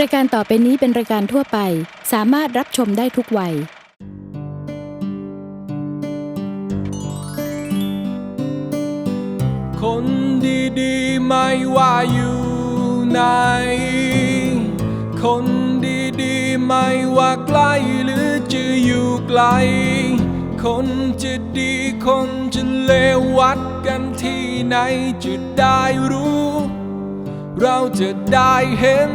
รายการต่อไปนี้เป็นรายการทั่วไป สามารถรับชมได้ทุกวัย คนดีๆ ไม่ว่าอยู่ไหน คนดีๆ ไม่ว่าใกล้หรือจะอยู่ไกล คนจะดีคนจะเลววัดกันที่ไหนจะได้รู้ เราจะได้เห็น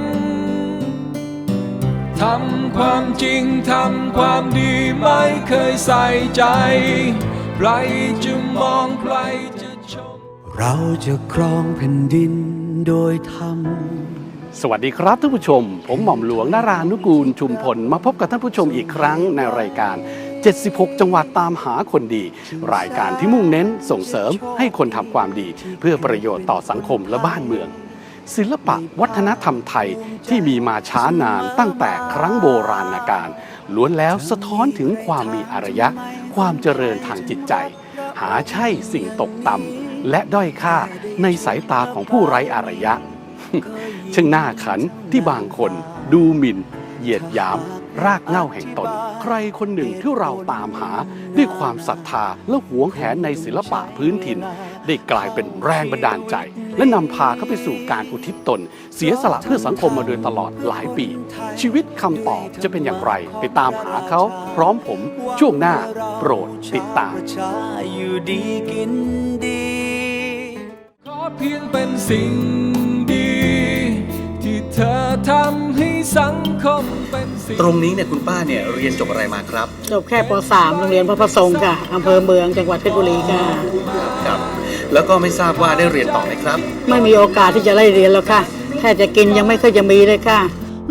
ทำความจริง ทำความดีไม่เคยใส่ใจ ใครจะมองใครจะชม เราจะครองแผ่นดินโดยธรรม สวัสดีครับท่านผู้ชม ผมหม่อมหลวงนารานุกูลชุมพล มาพบกับท่านผู้ชมอีกครั้งในรายการ 76 จังหวัดตามหาคนดี รายการที่มุ่งเน้นส่งเสริมให้คนทำความดี เพื่อประโยชน์ต่อสังคมและบ้านเมือง ศิลปะวัฒนธรรมไทยที่มีมาช้านานตั้งแต่ครั้งโบราณกาลล้วนแล้วสะท้อนถึงความมีอารยะ ความเจริญทางจิตใจ หาใช่สิ่งตกต่ำและด้อยค่าในสายตาของผู้ไร้อารยะช่างหน้าขันที่บางคนดูหมิ่น เหยียดหยาม รากเหง้าแห่งตน ใครคนหนึ่งที่เราตามหาด้วยความศรัทธาและหวงแหนในศิลปะพื้นถิ่น ได้กลายเป็นแรงบันดาลใจ และนำพาเขาไปสู่การอุทิศตน เสียสละเพื่อสังคมมาโดยตลอดหลายปี ชีวิตคำตอบจะเป็นอย่างไร ไปตามหาเขาพร้อมผมช่วงหน้าโปรดติดตามชาอยู่ดีกินดีขอเพียงเป็นสิ่งดี ที่เธอทำให้สังคมเป็นสิ่งตรงนี้เนี่ยคุณป้าเนี่ยเรียนจบอะไรมาครับ จบแค่ป .3 โรงเรียนพระประสงค์ค่ะอำเภอเมืองจังหวัดเพชรบุรีค่ะ ครับ แล้วก็ไม่ทราบว่าได้เรียนต่อไหมครับ ไม่มีโอกาสที่จะได้เรียนแล้วค่ะแค่จะกินยังไม่เคยจะมีเลยค่ะ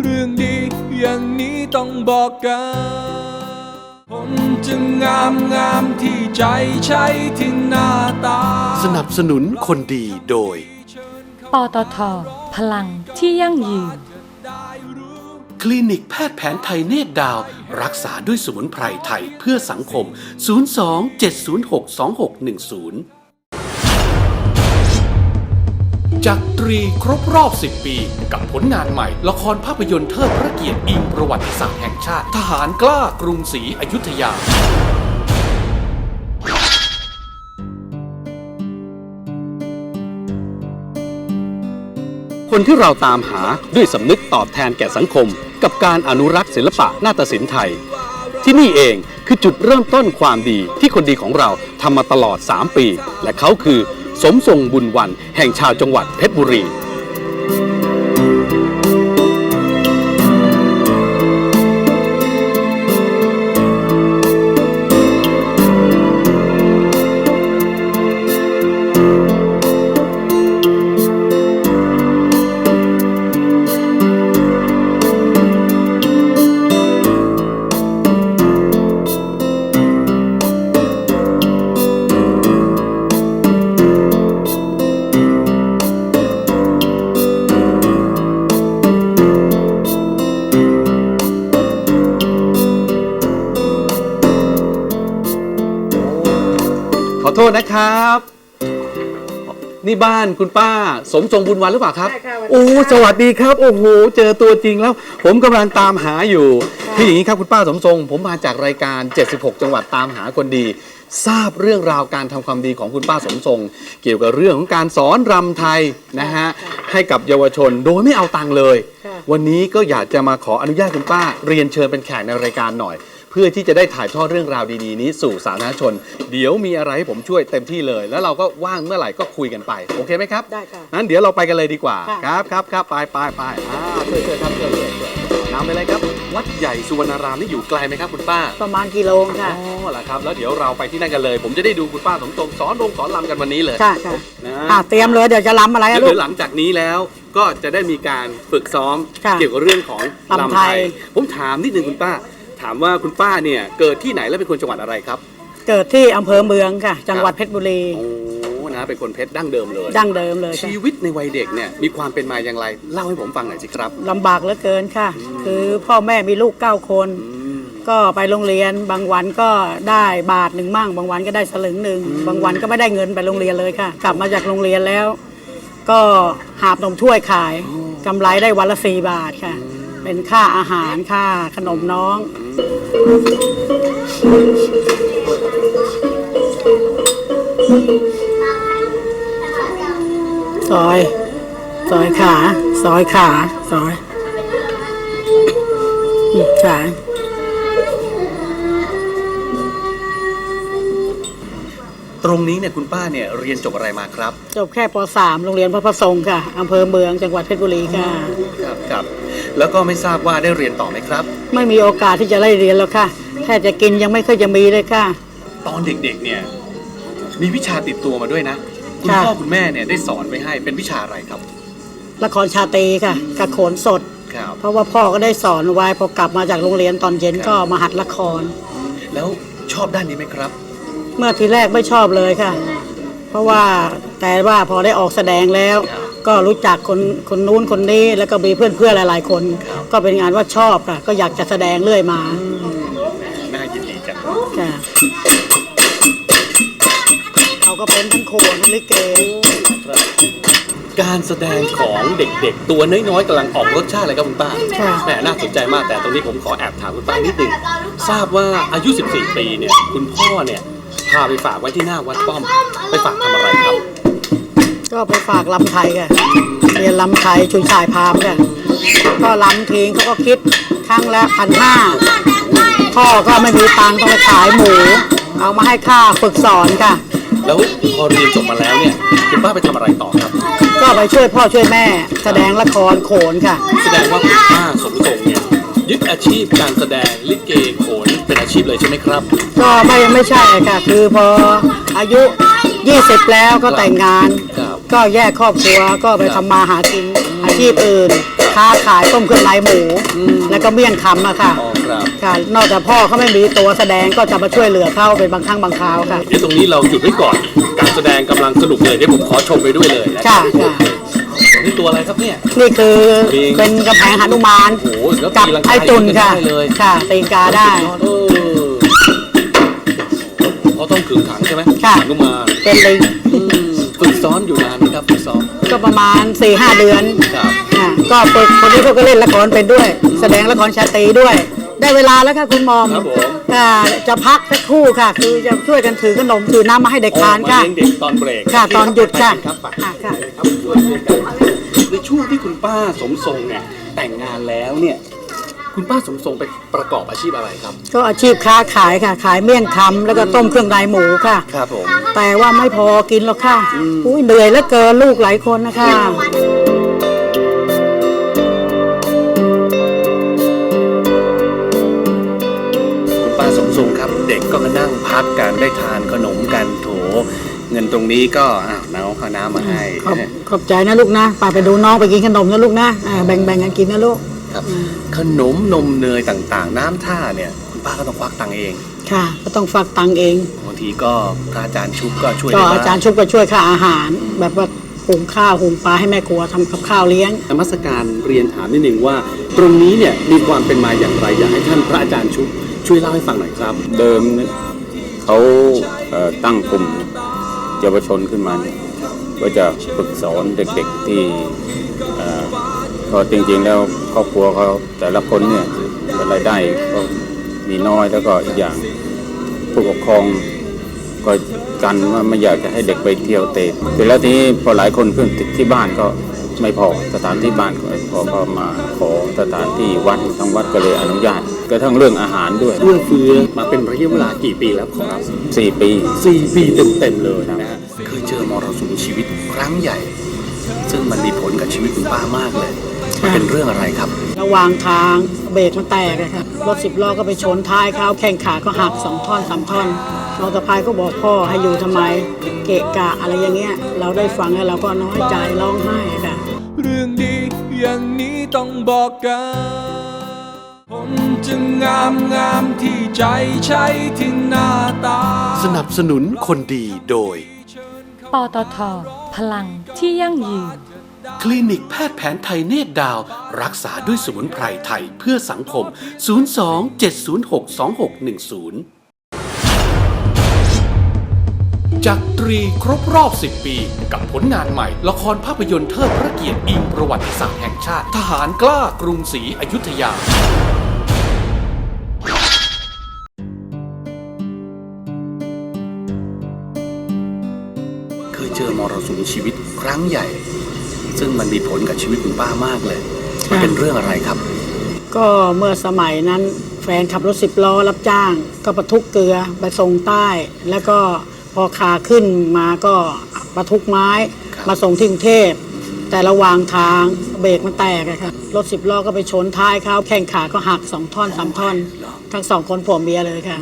เรื่องดีอย่างนี้ต้องบอกกันคนจะงามงามที่ใจใช้ที่หน้าตา สนับสนุนคนดีโดย ปตท พลังที่ยั่งยืน คลินิกแพทย์แผนไทยเนตรดาว รักษาด้วยสมุนไพรไทยเพื่อสังคม 02-706-2610 จักตรีครบรอบ 10 ปี กับผลงานใหม่ ละครภาพยนตร์เทิดพระเกียรติอิงประวัติศาสตร์แห่งชาติ ทหารกล้ากรุงศรีอยุธยา คนที่เราตามหาด้วยสำนึกตอบแทนแก่สังคม กับการอนุรักษ์ศิลปะนาฏศิลป์ไทย ที่นี่เองคือจุดเริ่มต้นความดีที่คนดีของเราทำมาตลอด 3 ปี และเขาคือ สมทรงบุญวันแห่งชาวจังหวัดเพชรบุรี โทษนะครับ นี่บ้านคุณป้า สมทรงบุญวันหรือเปล่าครับ ใช่ค่ะสวัสดีค่ะโอ้สวัสดีครับ โอ้โห เจอตัวจริงแล้ว ผมกำลังตามหาอยู่คืออย่างนี้ครับคุณป้าสมทรง ผมมาจากรายการ 76 จังหวัดตามหาคนดี ทราบเรื่องราวการทำความดีของคุณป้าสมทรง เกี่ยวกับเรื่องของการสอนรำไทยนะฮะให้กับเยาวชนโดยไม่เอาตังค์เลย ค่ะ วันนี้ก็อยากจะมาขออนุญาตคุณป้าเรียนเชิญเป็นแขกในรายการหน่อยเพื่อที่จะได้ถ่ายทอดเรื่องราวดีๆนี้สู่สาธารณชน เดี๋ยวมีอะไรให้ผมช่วยเต็มที่เลย แล้วเราก็ว่างเมื่อไหร่ก็คุยกันไป โอเคไหมครับได้ค่ะงั้นเดี๋ยวเราไปกันเลยดีกว่า ค่ะ ครับครับครับไปไปไปอ่าช่วยช่วยครับช่วยช่วยช่วยนำไปเลยครับ วัดใหญ่สุวรรณารามนี่อยู่ไกลไหมครับคุณป้า ประมาณกิโลค่ะ อ๋อเหรอครับ แล้วเดี๋ยวเราไปที่นั่นกันเลย ผมจะได้ดูคุณป้าสมทรงสอนลงสอนรำกันวันนี้เลยค่ะค่ะนะอะเตรียมเลยเดี๋ยวจะล้ำอะไรเดี๋อะยวลูเดี๋ก ยวหลังจากนี้แล้วก็จะได้มีการฝึกซ้อมค่ะเกี่ยวกับเรื่องของรำไทยผมถามนิดนึงคุณป้า ถามว่าคุณป้าเนี่ยเกิดที่ไหนและเป็นคนจังหวัดอะไรครับ เกิดที่อำเภอเมืองค่ะ จังหวัดเพชรบุรี โอ้นะเป็นคนเพชรดั้งเดิมเลย ดั้งเดิมเลยค่ะชีวิตในวัยเด็กเนี่ยมีความเป็นมาอย่างไร เล่าให้ผมฟังหน่อยสิครับ ลำบากเหลือเกินค่ะ คือพ่อแม่มีลูกเก้าคน อืม ก็ไปโรงเรียนบางวันก็ได้บาทหนึ่งมั่ง บางวันก็ได้สลึงหนึ่งบางวันก็ไม่ได้เงินไปโรงเรียนเลยค่ะ กลับมาจากโรงเรียนแล้ว ก็หาบนมถ้วยขายกำไรได้วันละสี่บาทค่ะ เป็นค่าอาหารค่าขนมน้อง ซอย ซอยขา ซอยขา ซอยอืมขาตรงนี้เนี่ยคุณป้าเนี่ยเรียนจบอะไรมาครับ จบแค่ป .3 โรงเรียนพระประสงค์ค่ะอำเภอเมืองจังหวัดเพชรบุรีค่ะ ครับครับ แล้วก็ไม่ทราบว่าได้เรียนต่อไหมครับ ไม่มีโอกาสที่จะได้เรียนแล้วค่ะ แค่จะกินยังไม่เคยจะมีเลยค่ะ ตอนเด็กๆเนี่ยมีวิชาติดตัวมาด้วยนะ คุณค่ะพ่อคุณแม่เนี่ยได้สอนไว้ให้เป็นวิชาอะไรครับ ละครชาตรีค่ะกับโขนสดครับเพราะว่าพ่อก็ได้สอนไว้พอกลับมาจากโรงเรียนตอนเย็นก็มาหัดละคร แล้วชอบด้านนี้ไหมครับ เมื่อทีแรกไม่ชอบเลยค่ะ เพราะว่าแต่ว่าพอได้ออกแสดงแล้วครับ ก็รู้จักคนคนนู้นคนนี้แล้วก็มีเพื่อนเพื่อนๆหลาย ๆ คนครับก็เป็นงานว่าชอบค่ะก็อยากจะแสดงเรื่อยมาน่ายินดีจังค่ะเขาก็เป็นทั้งโขนทั้งลิเกการแสดงของเด็กๆ ตัวน้อยๆกำลังออกรสชาติเลยครับคุณป้าค่ะแหมน่าสนใจมากแต่ตรงนี้ผมขอแอบถามคุณป้านิดหนึ่งทราบว่าอายุ 14 ปีเนี่ยคุณพ่อเนี่ยพาไปฝากไว้ที่หน้าวัดป้อม ไปฝากทำอะไรครับ ก็ไปฝากลำไทยค่ะเรียนลำไทยชุยชายพามค่ะก็ลำทิ้งเขาก็คิดครั้งละพันห้าพ่อก็ไม่มีตังค์ต้องไปขายหมู เอามาให้ค่าฝึกสอนค่ะ แล้วพอเรียนจบมาแล้วเนี่ยคุณป้าไปทำอะไรต่อครับ ก็ไปช่วยพ่อช่วยแม่ แสดงละครโขนค่ะ แสดงว่าคุณป้าสมทรงเนี่ยยึดอาชีพการแสดงลิเกโขนเป็นอาชีพเลยใช่ไหมครับ ก็ไม่ไม่ใช่ค่ะ คือพออายุ 20แล้วก็แต่งงาน ครับก็แยกครอบครัวก็ไปทำมาหากินอาชีพอื่น ค้าขายต้มเครื่องในหมูแล้วก็เมี่ยงคำอะค่ะ อ๋อครับ ค่ะ นอกจากพ่อเขาไม่มีตัวแสดงก็จะมาช่วยเหลือเขาเป็นบางครั้งบางคราวค่ะ เดี๋ยวตรงนี้เราหยุดไว้ก่อน การแสดงกำลังสนุกเลยเดี๋ยวผมขอชมไปด้วยเลยนะค่ะค่ะ นี่ตัวอะไรครับเนี่ย นี่คือลิงเป็นกระแพงหนุมานโอ้โหแล้วกับตีลังกาไอ้ตุนค่ะ ได้เลยค่ะตีนกาได้เออเขา ต้องขึงขังใช่ไหมค่ะ หนุมานเป็นลิงอืมฝึกซ้อนอยู่นานไหมครับฝึกซ้อมก็ประมาณ4ี่ห้าเดือนครับค่ะก็ฝึกคนนี้เขาก็เล่นละครเป็นด้วย แสดงละครชาตรีด้วย ได้เวลาแล้วค่ะคุณหมอมครับผมค่ะจะพักสักครู่ค่ะ คือจะช่วยกันถือขนมถือน้ำมาให้เด็กทานออกค่ะมาเลี้ยงเด็กตอนเบรกค่ะตอนหยุดค่ะครับไปค่ะค่ะครับช่วยกันในช่วงที่คุณป้าสมทรงเนี่ยแต่งงานแล้วเนี่ย คุณป้าสมทรงไปประกอบอาชีพอะไรครับ ก็อาชีพค้าขายค่ะ ขายเมี่ยงคำแล้วก็ต้มเครื่องในหมูค่ะ ครับผม แต่ว่าไม่พอกินหรอกค่ะอุ้ยเหนื่อยเหลือเกินลูกหลายคนนะคะคุณป้าสมทรงครับ เด็กก็มานั่งพักกันได้ทานขนมกันโถ เงินตรงนี้ก็อ้าวน้องข้าวน้ำมาให้ขอบขอบใจนะลูกนะป้าไปดูน้องไปกินขนมนะลูกนะอ่าแบ่งแบ่งกันกินนะลูก ครับ ขนมนมเนยต่างๆ น้ำท่าเนี่ยคุณป้าก็ต้องควักตังค์เองค่ะ ก็ต้องฝากตังค์เอง บางทีก็พระอาจารย์ชุบก็ช่วยก็ได้บ้างอาจารย์ชุบก็ช่วยค่าอาหาร แบบว่าหุงข้าวหุงปลาให้แม่ครัวทำกับข้าวเลี้ยง นมัสการเรียนถามนิดหนึ่งว่า ตรงนี้เนี่ยมีความเป็นมาอย่างไรอยากให้ท่านพระอาจารย์ชุบช่วยเล่าให้ฟังหน่อยครับ เดิมเนี่ยเขาเอ่อตั้งกลุ่มเยาวชนขึ้นมาเนี่ยก็จะฝึกสอนเด็กๆที่เอ่อ ก็จริงๆแล้วครอบครัวเขาแต่ละคนเนี่ยรายได้ก็มีน้อยแล้วก็อีกอย่างผู้ปกครองก็กันว่าไม่อยากจะให้เด็กไปเที่ยวเตะเสร็จแล้วทีนี้พอหลายคนขึ้นที่บ้านก็ไม่พอสถานที่บ้านก็ไม่พอก็มาขอสถานที่วัดทางวัดก็เลยอนุญาตกระทั่งเรื่องอาหารด้วยเอื้อเฟื้อมาเป็นระยะเวลากี่ปีแล้วครับสี่ปีสี่ปีเต็มๆเลยนะฮะเคยเจอมรสุมชีวิตครั้งใหญ่ ซึ่งมันมีผลกับชีวิตคุณป้ามากเลย มันเป็นเรื่องอะไรครับ ระหว่างทางเบรกมันแตกอะค่ะรถสิบล้อก็ไปชนท้ายเขาแข้งขาก็หักสองท่อนสามท่อนน้องสะพายก็บอกพ่อให้อยู่ทำไม เกะกะอะไรอย่างเงี้ย เราได้ฟังแล้วเราก็น้อยใจร้องไห้อะค่ะ เรื่องดีอย่างนี้ต้องบอกกันคนจะงามงามที่ใจใช้ที่หน้าตา สนับสนุนคนดีโดย ปตท พลังที่ยั่งยืน คลินิกแพทย์แผนไทยเนตรดาว รักษาด้วยสมุนไพรไทยเพื่อสังคม 02 706 2610 จักตรีครบรอบ 10 ปี กับผลงานใหม่ ละครภาพยนตร์เทิดพระเกียรติอิงประวัติศาสตร์แห่งชาติ ทหารกล้ากรุงศรีอยุธยาเคยเจอมรสุมชีวิตครั้งใหญ่ ซึ่งมันมีผลกับชีวิตคุณป้ามากเลยมันเป็นเรื่องอะไรครับ ก็เมื่อสมัยนั้นแฟนขับรถสิบล้อรับจ้าง ก็บรรทุกเกลือไปส่งใต้ แล้วก็พอขาขึ้นมาก็บรรทุกไม้ครับมาส่งที่กรุงเทพแต่ระหว่างทางเบรกมันแตกอะค่ะรถสิบล้อก็ไปชนท้ายเขาแข้งขาก็หักสองท่อนสามท่อน ทั้งสองคนผัวเมียเลยค่ะ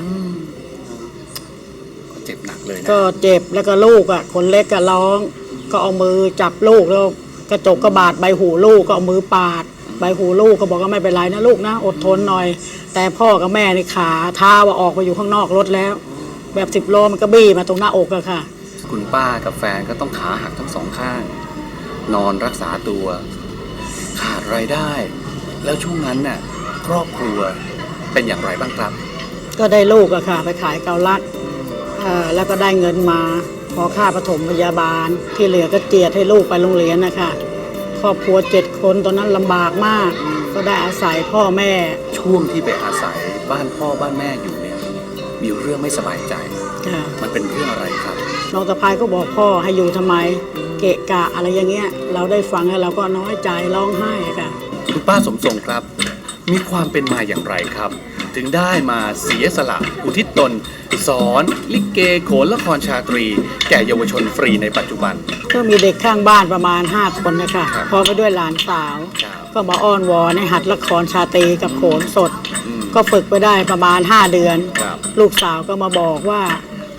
ก็เจ็บหนักเลยนะก็เจ็บแล้วก็ลูกอะ คนเล็กก็ร้อง ก็เอามือจับลูกแล้วก ระจกกระบาดใบหูลูกก็เอามือปาด ใบหูลูกก็บอกว่าไม่เป็นไรนะลูกนะ อดทนหน่อย แต่พ่อกับแม่ในขาเท้าว่าออกไปอยู่ข้างนอกรถแล้ว แบบสิบโลมันก็บี้มาตรงหน้าอกอะค่ะ คุณป้ากับแฟนก็ต้องขาหักทั้งสองข้าง นอนรักษาตัว ขาดรายได้ แล้วช่วงนั้นน่ะครอบครัวเป็นอย่างไรบ้างครับ ก็ได้ลูกอะค่ะ ไปขายเกาลัดเอ่อแล้วก็ได้เงินมา พอค่าปฐมพยาบาล ที่เหลือก็เจียดให้ลูกไปโรงเรียนนะคะครอบครัวเจ็ดคนตอนนั้นลำบากมาก ก็ได้อาศัยพ่อแม่ ช่วงที่ไปอาศัยบ้านพ่อบ้านแม่อยู่เนี่ยมีเรื่องไม่สบายใจ ค่ะมันเป็นเรื่องอะไรครับน้องสะพายก็บอกพ่อให้อยู่ทำไม เกะกะอะไรอย่างเงี้ย เราได้ฟังแล้วเราก็น้อยใจร้องไห้อะค่ะ คุณป้าสมทรงครับ มีความเป็นมาอย่างไรครับ ถึงได้มาเสียสละอุทิศตน สอนลิเกโขนละครชาตรี แก่เยาวชนฟรีในปัจจุบัน ก็มีเด็กข้างบ้านประมาณ 5 คนนะคะพร้อมไปด้วยหลานสาว ครับก็มาอ้อนวอนให้หัดละครชาตรีกับโขนสด อืมก็ฝึกไปได้ประมาณ 5 เดือน ครับลูกสาวก็มาบอกว่า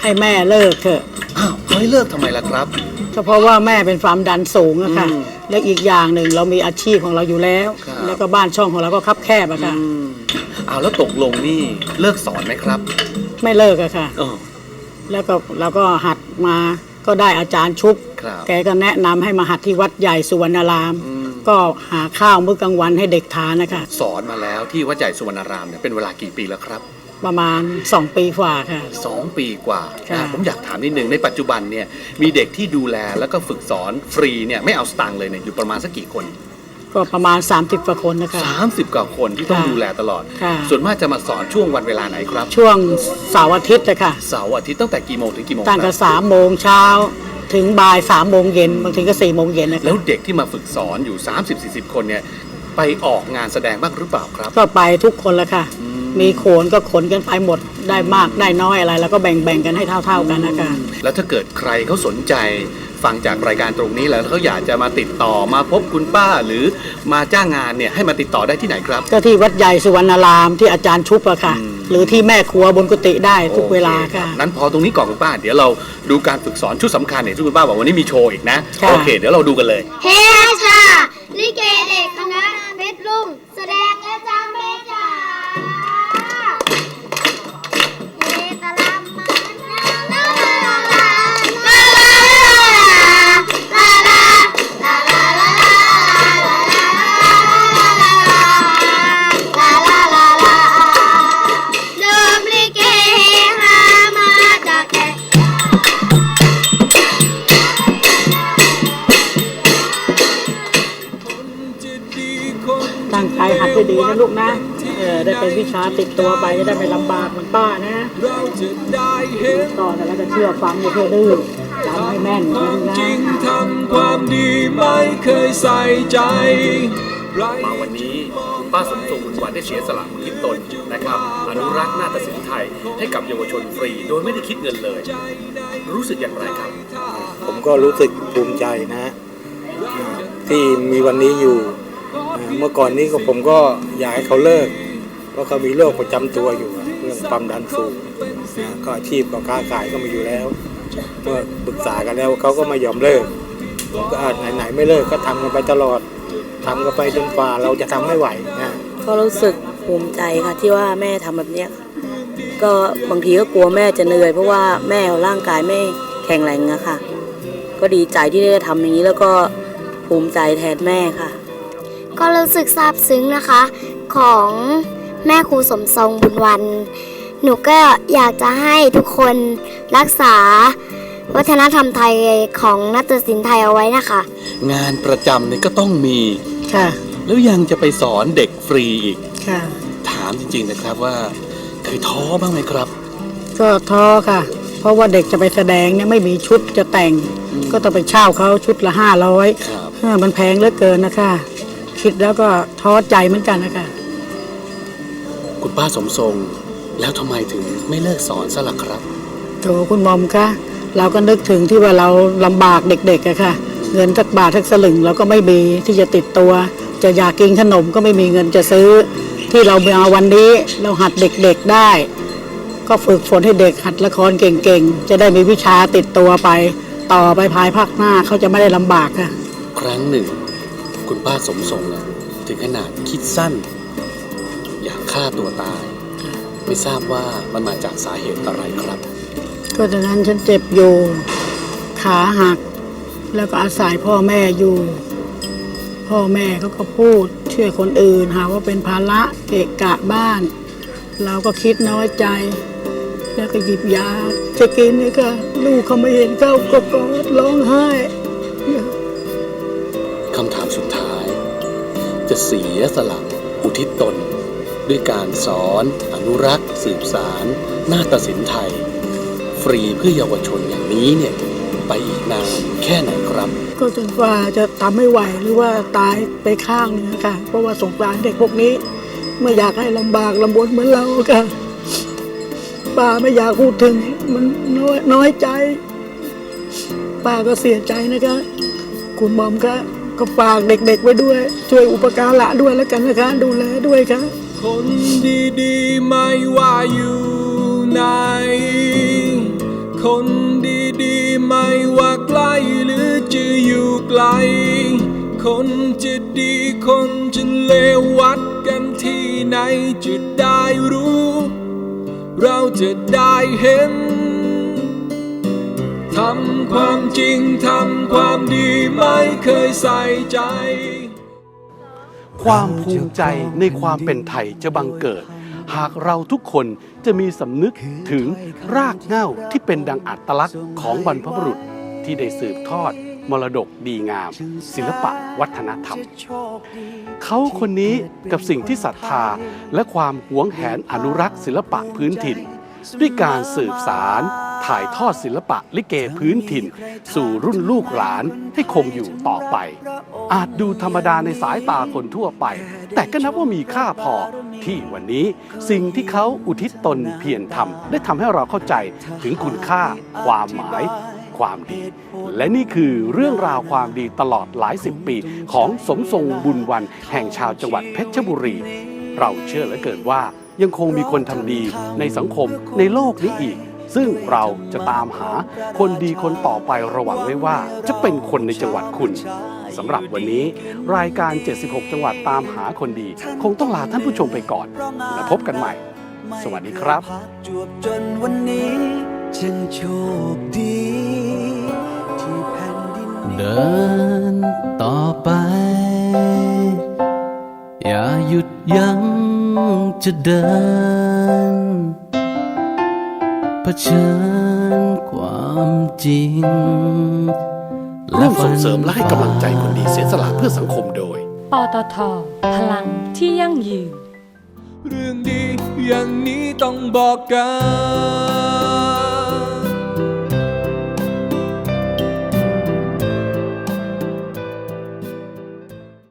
ให้แม่เลิกเถอะ อ้าวเฮ้ยเลิกทำไมล่ะครับ ก็เพราะว่าแม่เป็นความดันสูงอะค่ะ อืมและอีกอย่างหนึ่งเรามีอาชีพของเราอยู่แล้ว ครับ แล้วก็บ้านช่องของเราก็คับแคบอะค่ะ อืม เอาแล้วตกลงนี่เลิกสอนไหมครับไม่เลิกอะค่ะ เออแล้วก็เราก็หัดมาก็ได้อาจารย์ชุบ ครับแกก็แนะนำให้มาหัดที่วัดใหญ่สุวรรณาราม อืมก็หาข้าวมื้อกลางวันให้เด็กทานนะคะ สอนมาแล้วที่วัดใหญ่สุวรรณารามเนี่ยเป็นเวลากี่ปีแล้วครับ ประมาณ 2 ปีกว่าค่ะ สองปีกว่าค่ะ นะผมอยากถามนิดหนึ่งในปัจจุบันเนี่ยมีเด็กที่ดูแลแล้วก็ฝึกสอนฟรีเนี่ยไม่เอาสตางค์เลยเนี่ยอยู่ประมาณสักกี่คน ก็ประมาณ 30กว่าคนนะคะ 30 กว่าคนที่ต้องค่ะดูแลตลอด ค่ะ ส่วนมากจะมาสอนช่วงวันเวลาไหนครับช่วงเสาร์อาทิตย์นะคะเสาร์อาทิตย์ตั้งแต่กี่โมงถึงกี่โมงตั้งคแต่รับสามโมงเช้าถึงบ่ายสามโมงเย็นบางทีก็สี่โมงเย็นนะคะแล้วเด็กที่มาฝึกสอนอยู่ 30-40 คนเนี่ยไปออกงานแสดงบ้างหรือเปล่าครับ ก็ไปทุกคนแล้วค่ะ อืม มีโขนก็ขนกันไปหมดได้มากได้น้อยอะไร แล้วก็แบ่งๆกันให้เท่า ๆกันนะคะ แล้วถ้าเกิดใครเขาสนใจ ฟังจากรายการตรงนี้แล้วเขาอยากจะมาติดต่อมาพบคุณป้าหรือมาจ้างงานเนี่ยให้มาติดต่อได้ที่ไหนครับ ก็ที่วัดใหญ่สุวรรณารามที่อาจารย์ชุบอะค่ะอืมหรือที่แม่ครัวบนกุฏิได้ทุกเวลาโอค่ะรับนั้นพอตรงนี้ก่อนคุณป้า เดี๋ยวเราดูการฝึกสอนชุดสำคัญเนี่ยที่คุณป้าบอกวันนี้มีโชว์อีกนะค่ะโอเค เดี๋ยวเราดูกันเลยเฮชาลิเกเด็กคณะเพชรลุงแสดงและจำ ดให้ดีนะลูกนะเออได้เป็นวิชาติดตัวไปจะได้ไม่ลำบากเหมือนป้านะเราจะได้เห็นต่อแต่แล้วก็เชื่อฟังอย่าเชื่อดื้อจำให้แม่นคนะวามลูกนะจริงทำความดีไม่เคยใส่ใจไรมาวันนี้คุณป้าสมทรงบุญวันได้เสียสละอุทิศตนนะครับ อนุรักษ์นาฏศิลป์ไทยให้กับเยาวชนฟรี โดยไม่ได้คิดเงินเลย รู้สึกอย่างไรครับ ผมก็รู้สึกภูมิใจนะอ่าที่มีวันนี้อยู่อ่า เมื่อก่อนนี้ก็ผมก็อยากให้เขาเลิกเพราะเขามีโรคประจำตัวอยู่เรื่องความดันสูงก็อาชีพก็ค้าขายก็มีอยู่แล้ว เมื่อปรึกษากันแล้วเขาก็ไม่ยอมเลิกผมก็อ่าไหนๆไม่เลิกก็ทำกันไปตลอดทำกันไปจนกว่าเราจะทำไม่ไหวนะก็รู้สึกภูมิใจค่ะที่ว่าแม่ทำแบบเนี้ยก็บางทีก็กลัวแม่จะเหนื่อย เพราะว่าแม่ร่างกายไม่แข็งแรงอะค่ะ ก็ดีใจที่ได้ทำอย่างนี้แล้วก็ภูมิใจแทนแม่ค่ะ ก็รู้สึกซาบซึ้งนะคะ ของแม่ครูสมทรงบุญวัน หนูก็อยากจะให้ทุกคนรักษาวัฒนธรรมไทยของนาฏศิลป์ไทยเอาไว้นะคะ งานประจำเนี่ยก็ต้องมี ค่ะ แล้วยังจะไปสอนเด็กฟรีอีก ค่ะ ถามจริงๆนะครับว่าเคยท้อบ้างไหมครับ ก็ท้อค่ะ เพราะว่าเด็กจะไปแสดงเนี่ยไม่มีชุดจะแต่ง ก็ต้องไปเช่าเขาชุดละห้าร้อยครับมันแพงเหลือเกินนะคะ คิดแล้วก็ท้อใจเหมือนกันนะคะคุณป้าสมทรง แล้วทำไมถึงไม่เลิกสอนซะล่ะครับโถคุณมอมคะเราก็นึกถึงที่ว่าเราลำบากเด็กๆอะค่ะ เงินสักบาทสักสลึงเราก็ไม่มีที่จะติดตัว จะอยากกินขนมก็ไม่มีเงินจะซื้อ ที่เรามาวันนี้เราหัดเด็กๆได้ ก็ฝึกฝนให้เด็กหัดละครเก่งๆ จะได้มีวิชาติดตัวไป ต่อไปภายภาคหน้าเขาจะไม่ได้ลำบากค่ะ ครั้งหนึ่ง คุณป้าสมทรงนะถึงขนาดคิดสั้น อยากฆ่าตัวตาย ไม่ทราบว่ามันมาจากสาเหตุอะไรครับ ก็ตอนนั้นฉันเจ็บอยู่ขาหัก แล้วก็อาศัยพ่อแม่อยู่ พ่อแม่เขาก็พูดเชื่อคนอื่นหาว่าเป็นภาระเกะกะบ้าน เราก็คิดน้อยใจ แล้วก็หยิบยาจะกินนี่ก็ลูกเขาไม่เห็นเขาก็กอดร้องไห้ จะเสียสละอุทิศตน ด้วยการสอน อนุรักษ์ สืบสารนาฏศิลป์ไทย ฟรีเพื่อเยาวชนอย่างนี้เนี่ยไปอีกนานแค่ไหนครับ ก็จนกว่าจะทำไม่ไหวหรือว่าตายไปข้างหนึงค่ะ เพราะว่าสงสารเด็กพวกนี้ ไม่อยากให้ลำบากลำบนเหมือนเราค่ะป้าไม่อยากพูดถึงมันน้อยน้อยใจป้าก็เสียใจนะคะ คุณหมอมคะ ก็ฝากเด็กๆไว้ด้วย ช่วยอุปการะด้วยแล้วกันนะคะดูแลด้วยค่ะคนดีๆไม่ว่าอยู่ไหนคนดีๆไม่ว่าใกล้หรือจะอยู่ไกล คนจะดีคนจะเลววัดกันที่ไหนจะได้รู้ เราจะได้เห็น ทำความจริงทำความดีไม่เคยใส่ใจ ความภูมิใจในความเป็นไทยจะบังเกิด หากเราทุกคนจะมีสำนึกถึงรากเหง้าที่เป็นดังอัตลักษณ์ของบรรพบุรุษที่ได้สืบทอดมรดกดีงาม ศิลปะวัฒนธรรม เขาคนนี้กับสิ่งที่ศรัทธาและความหวงแหนอนุรักษ์ศิลปะพื้นถิ่น ด้วยการสืบสารถ่ายทอดศิลปะลิเกพื้นถิ่น สู่รุ่นลูกหลานให้คงอยู่ต่อไป อาจดูธรรมดาในสายตาคนทั่วไป แต่ก็นับว่ามีค่าพอที่วันนี้สิ่งที่เขาอุทิศตนเพียรทำได้ทำให้เราเข้าใจถึงคุณค่า ความหมาย ความดี และนี่คือเรื่องราวความดีตลอดหลายสิบปี ของสมทรงบุญวันแห่งชาวจังหวัดเพชรบุรี เราเชื่อเหลือเกินว่า ยังคงมีคนทำดีในสังคมในโลกนี้อีก ซึ่งเราจะตามหาคนดีคนต่อไประหวังไว้ว่า จะเป็นคนในจังหวัดคุณสำหรับวันนี้ รายการ 76 จังหวัดตามหาคนดี คงต้องลาท่านผู้ชมไปก่อน และพบกันใหม่ สวัสดีครับจวบจนวันนี้ฉันโชคดีที่แผ่นดินเดินต่อไป อย่าหยุดยั้ง จะเดินเผชิญความจริงร่วมส่งเสริมและให้กำลังใจคนดีเสียสละเพื่อสังคมโดย ปตท พลังที่ยั่งยืน เรื่องดีอย่างนี้ต้องบอกกัน